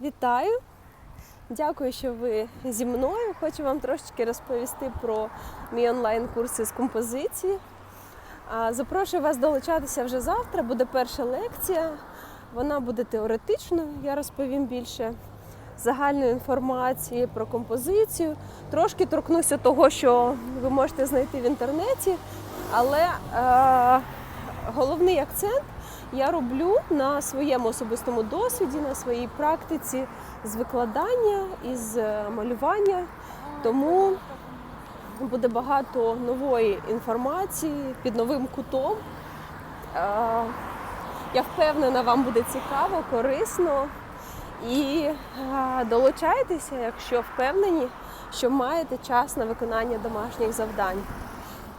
Вітаю! Дякую, що ви зі мною. Хочу вам трошечки розповісти про мій онлайн-курси з композиції. Запрошую вас долучатися вже завтра. Буде перша лекція. Вона буде теоретичною. Я розповім більше загальної інформації про композицію. Трошки торкнуся того, що ви можете знайти в інтернеті, але е, головний акцент я роблю на своєму особистому досвіді, на своїй практиці з викладання і з е, малювання. Тому буде багато нової інформації під новим кутом. Е, Я впевнена, вам буде цікаво, корисно. І е, долучайтеся, якщо впевнені, що маєте час на виконання домашніх завдань.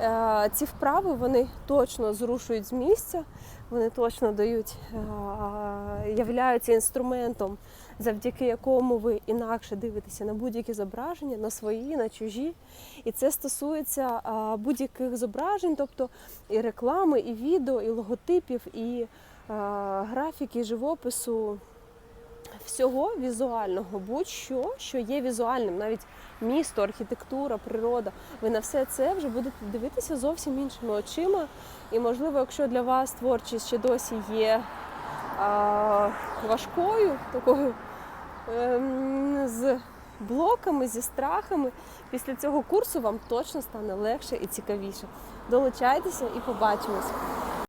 Е, Ці вправи вони точно зрушують з місця, вони точно дають, е, являються інструментом, завдяки якому ви інакше дивитеся на будь-які зображення, на свої, на чужі. І це стосується е, будь-яких зображень, тобто і реклами, і відео, і логотипів, і графіки, і живопису. Всього візуального, будь-що, що є візуальним, навіть місто, архітектура, природа. Ви на все це вже будете дивитися зовсім іншими очима. І, можливо, якщо для вас творчість ще досі є а, важкою, такою ем, з блоками, зі страхами, після цього курсу вам точно стане легше і цікавіше. Долучайтеся і побачимось.